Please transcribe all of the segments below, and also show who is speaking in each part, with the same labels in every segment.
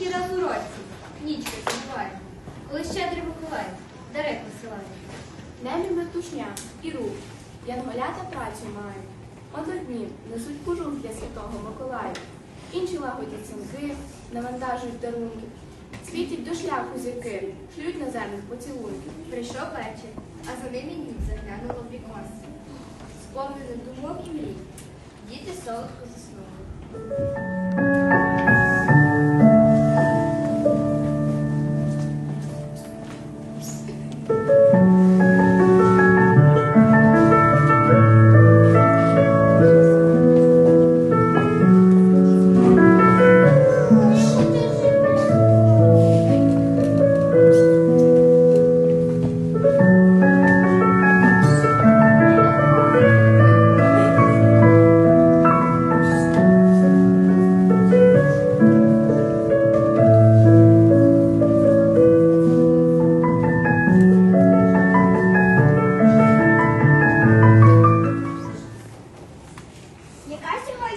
Speaker 1: тільки раз у році. Нічка забуває. Коли щедрий Миколай, дари посилає.
Speaker 2: Небі метушня і рух, янголята працю мають. От одні несуть кожух для святого Миколая, інші лагодять сімки, навантажують дарунки, світять до шляху зірки, шлють на землю поцілунки.
Speaker 1: Прийшов вечір, а за ними ніч заглянуло в вікно. Сповнений думок і мрій. Діти солодко заснули.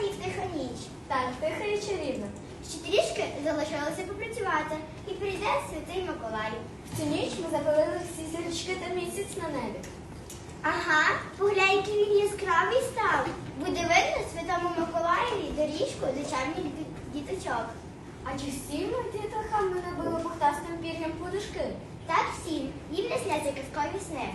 Speaker 3: Тиха ніч?
Speaker 1: Так, тиха і чарівна.
Speaker 3: Ще трішки залишилося попрацювати, і прийде святий Миколай.
Speaker 1: В цю ніч ми запалили всі зірочки та місяць на небі.
Speaker 3: Ага, поглянь, який він яскравий став. Буде видно святому Миколаєві доріжку до чарних діточок.
Speaker 1: А чи всі ми дітлахами набили пухтастим пір'ям подушки?
Speaker 3: Так всім, їм не сняться казкові сни.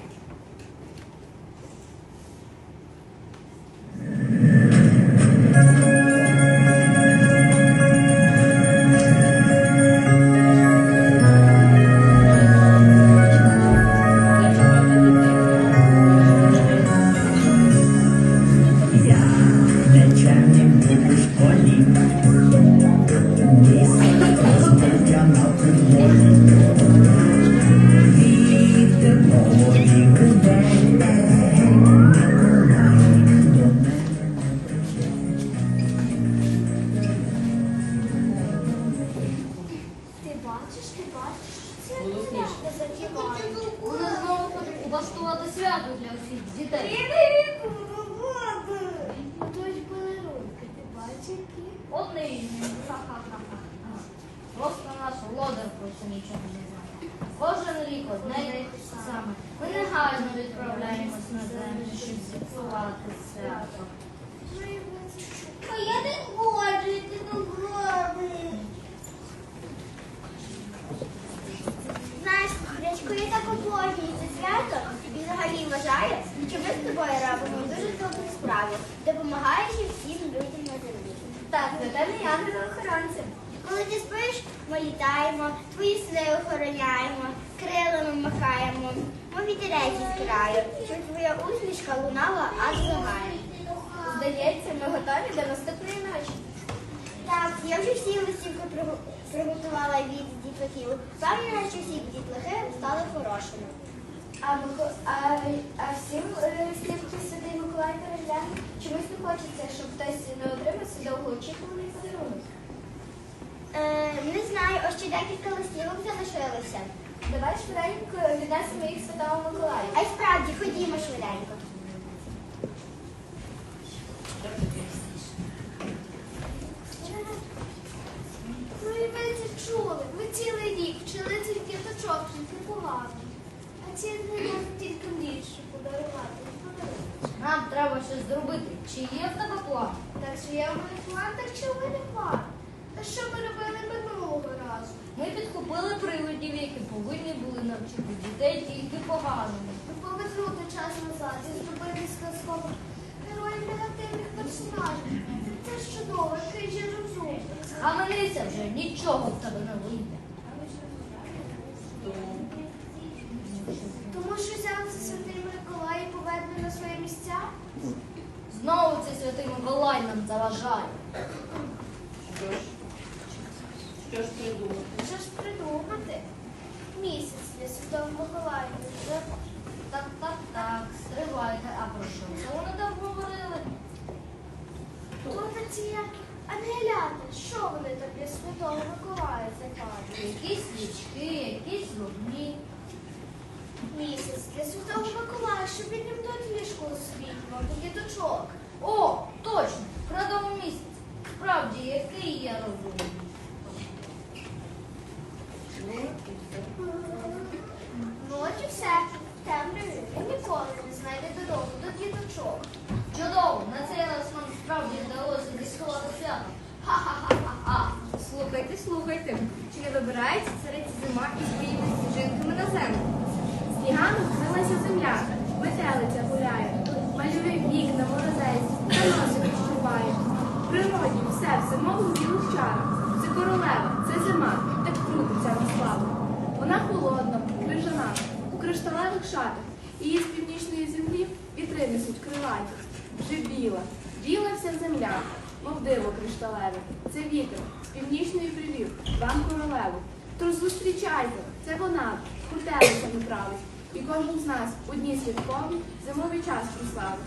Speaker 1: Одне й те саме. Ми негайно відправляємось на землю, щоб зіпсувати свято.
Speaker 3: А я не хочу йти до гроби. Знаєш, Гречко, я так обожнюю це свято і взагалі вважаю, що ми з тобою робимо дуже добру справу, допомагаючи всім людям на землі.
Speaker 1: Так, Наталі ангели-охоронці.
Speaker 3: Коли ти спиш, ми літаємо, твої сни охороняємо, крилами махаємо, ми вітерець краю, щоб твоя усмішка лунала аж за.
Speaker 1: Здається, ми готові до наступної ночі.
Speaker 3: Так, я вже всі листівки приготувала від дітлахів. Впевнена, що всі дітлахи стали хорошими.
Speaker 1: А, а, а всім листівки Святий Миколай перегляне. Чомусь не хочеться, щоб хтось не отримав свій довгоочікуваний подарунок.
Speaker 3: Е, не знаю, ось ще декілька листівок залишилося.
Speaker 1: Давай швиденько віднесемо їх Святому Миколаю.
Speaker 3: А й справді, ходімо швиденько.
Speaker 4: Ну і ви це чули. Ми цілий рік вчили цих діточок жити погано. А ці не можуть тільки більше подарувати.
Speaker 1: Нам треба щось зробити. Чи є в тебе план?
Speaker 4: Так що є в мене план, так що в мене план. А що ми робили минулого разу?
Speaker 1: Ми підхопили привидів, які повинні були навчити дітей тільки поганому.
Speaker 4: Ми повернути час назад і зробити з казкових героїв негативних персонажів. Це ж чудово, який же розум.
Speaker 1: Схаменися вже, нічого в тебе не вийде.
Speaker 4: Тому що взявся святий Миколай і поверне на своє місця.
Speaker 1: Знову цей святий Миколай нам заважає. якісь річки, якісь вогні.
Speaker 4: Місяць для святого Миколая, щоб він їм до ліжку освітлював до діточок.
Speaker 1: О, точно, крадовий місяць. Справді, який я розумний.
Speaker 4: Ну,
Speaker 2: Вибирається серед зима із своїми сніжинками на землю? Снігами вкрилася земля, метелиця гуляє, малює вікна, морозець, та носик відчуває. Природі все в зимових білих чарах. Це королева, це зима, так крутиться на славу. Вона холодна, крижана, у кришталевих шатах. Її з північної землі вітри несуть крилаті. Вже біла, біла вся земля, мов диво кришталеве. Це вітер з північної привів, вам королеву. Тож зустрічайте, це вона, крутелицями править. І кожен з нас одні святкові зимовий час прославить.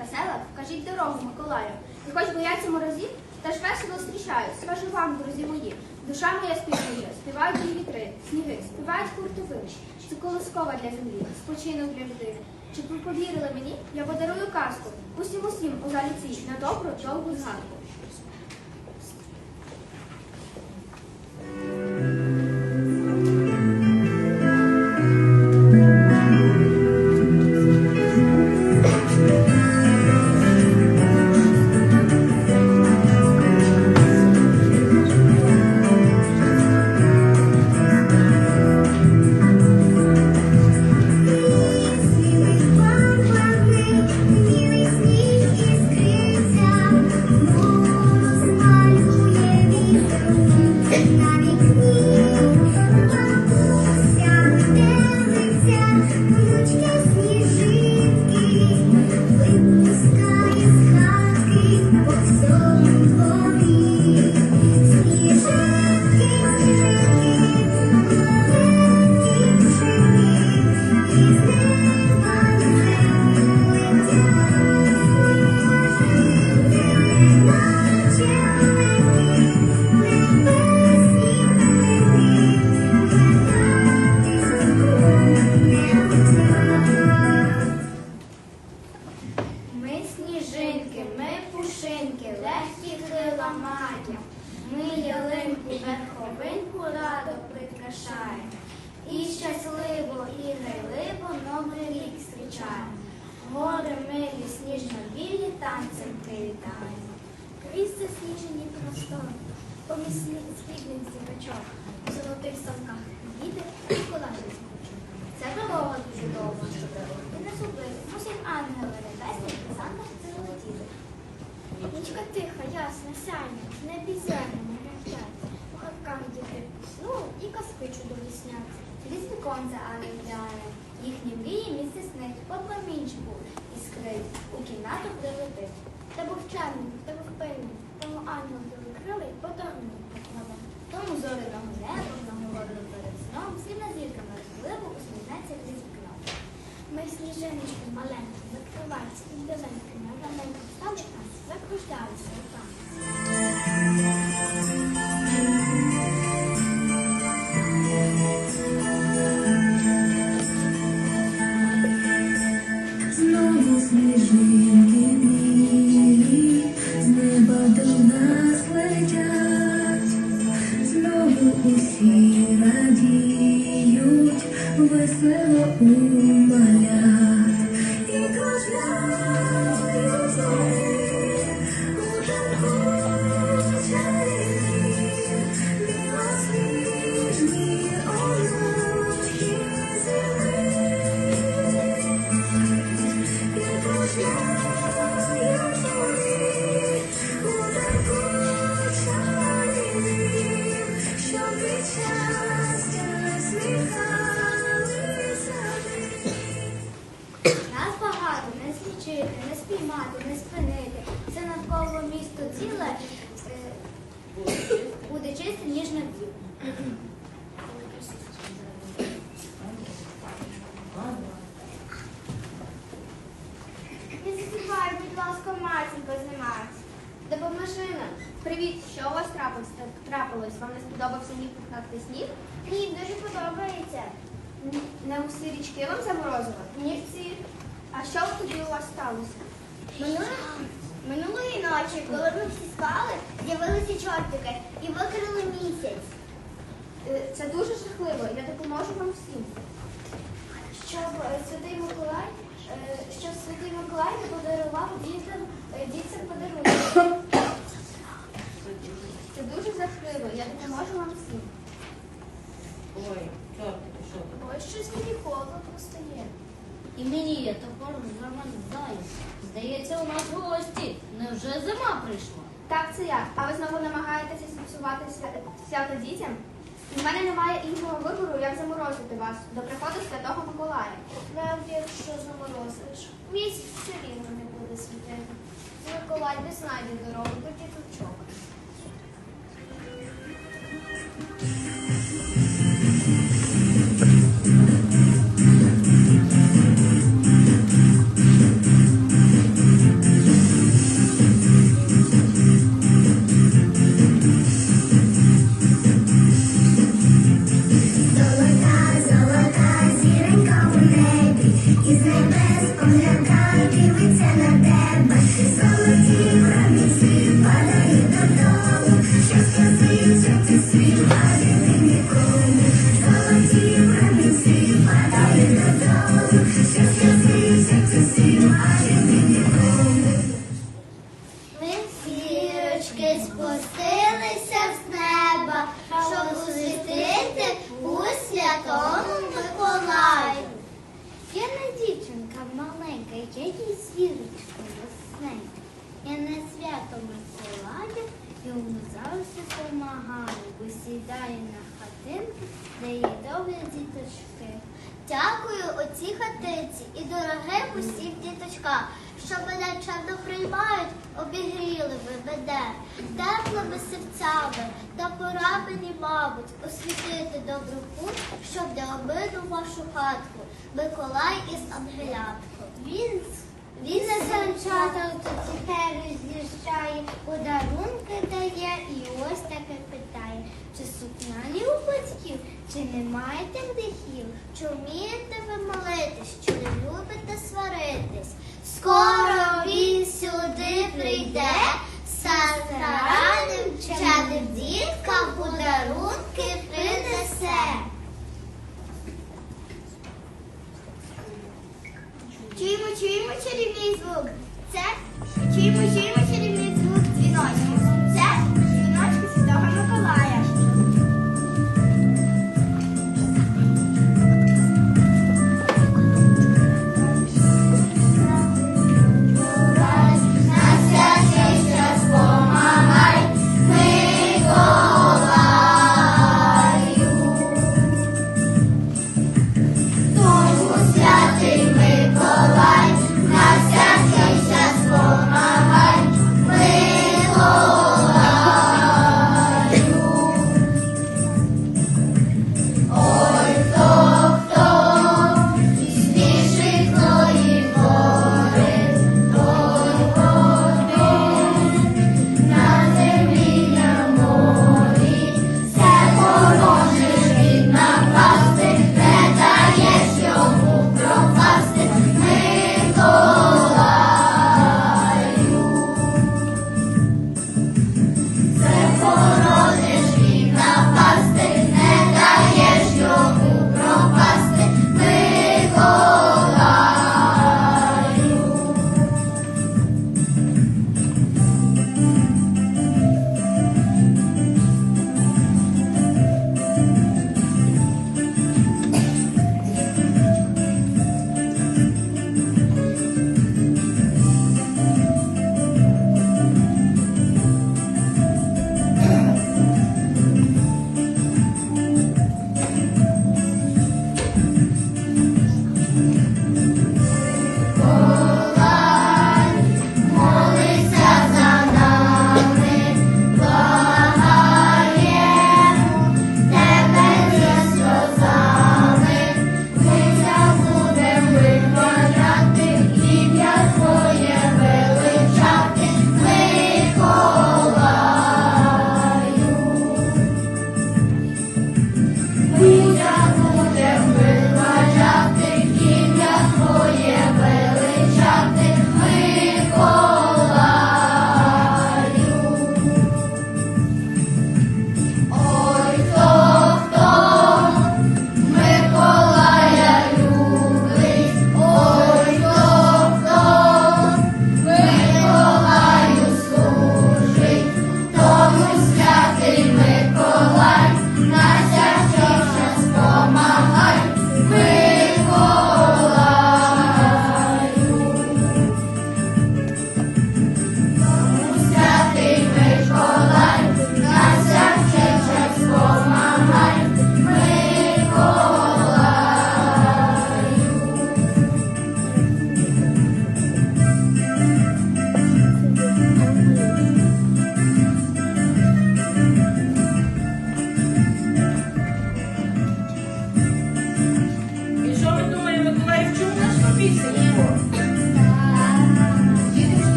Speaker 4: Та селах, кажіть дорогу Миколаю. І хоч бояться морозів, та ж весело зустрічають, скажу вам, друзі мої, душа моя співчує, співають її вітри, сніги, співають хуртовини. Це колоскова для землі, спочинок для людини. Чи ви повірили мені, я подарую казку, усім усім у залі цій на добру довгу згадку. Нічка тиха, ясна, сяйна, в небі зелені, рядять. У хатках діти сну і казки чудові снять. Лісником за гуляє, їхні мрії місце снить, по промінчику іскрить, у кімнату прилетить. Та був чемний, та був пильний, тому ангел крилий подарунок покладе. Тому неба на голову перед сном, всі на зірками розливо усміхнеться крізь вікно. Ми сніжиночки маленькі, закриваються і біленькими
Speaker 5: сподобався мій пухнастий сніг?
Speaker 4: Ні, дуже подобається.
Speaker 5: Не усі річки вам заморозили? Ні всі. А що тоді у вас сталося?
Speaker 4: Минулої, минулої ночі, коли ми всі спали, з'явилися чортики і викрили місяць.
Speaker 5: Е, Це дуже жахливо. Я допоможу вам всім. Щоб е, святий Миколай, е, щоб святий Миколай не подарував дітям, дітям подарунки. Це дуже жахливо. Я допоможу вам всім.
Speaker 6: Ой, чортики, що ти?
Speaker 5: Ось щось мені холодно стає.
Speaker 7: І мені є топор замандає. Здається, у нас гості. Невже зима прийшла?
Speaker 5: Так, це я. А ви знову намагаєтеся зіпсувати свя- свято дітям? У мене немає іншого вибору, як заморозити вас до приходу Святого Миколая.
Speaker 8: Навіть якщо заморозиш, місяць все рівно не буде світити. Миколай не знайде дорогу до діточок.
Speaker 4: Дякую оцій хатиці і дорогим усім діточкам, що мене чадо приймають, обігріли ви мене, теплими серцями, та пора мені, мабуть, освітити добру путь, щоб не обминув вашу хатку. Миколай із Ангелятком. Він він не санчата цукеру з'їжджає, подарунки дає і ось таке питає. Чи сукняні у батьків, чи не маєте гріхів? Чи вмієте ви молитись, чи не любите сваритись? Скоро він сюди прийде, сараним чадим діткам подарунки принесе. Чуємо, чуємо чарівний звук. Це чуємо, чуємо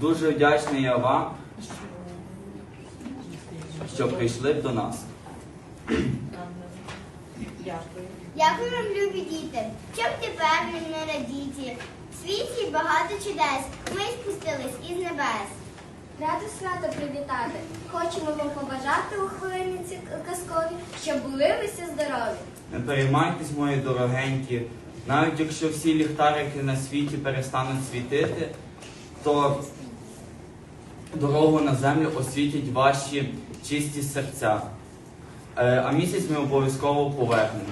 Speaker 9: Дуже вдячний я вам, що прийшли до нас.
Speaker 7: Дякую.
Speaker 4: Дякую вам, любі діти. Щоб тепер не радіті. В світі багато чудес. Ми спустились із небес.
Speaker 1: Раду свято привітати. Хочемо вам побажати у хвилинниці казкові, щоб були ви всі здорові.
Speaker 9: Не переймайтесь, мої дорогенькі, навіть якщо всі ліхтарики на світі перестануть світити, то дорогу на землю освітять ваші чисті серця. Е, А місяць ми обов'язково повернемо.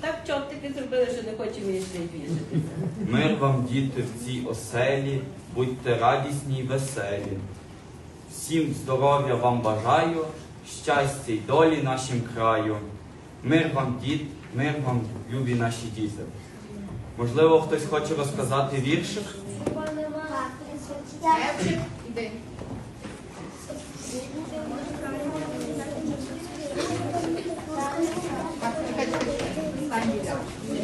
Speaker 7: Так чортики зробили, що не хочемо йти вішатися.
Speaker 9: Мир вам, діти, в цій оселі, будьте радісні й веселі. Всім здоров'я вам бажаю, щастя й долі нашим краю. Мир вам, дід, мир вам, любі наші діти. Можливо, хтось хоче розказати віршик?
Speaker 2: Левчик, іди.
Speaker 4: Миколай, що ти червоний росте, а спочатку хату сніг. Миколай йде у село, щоб дати Тимофію.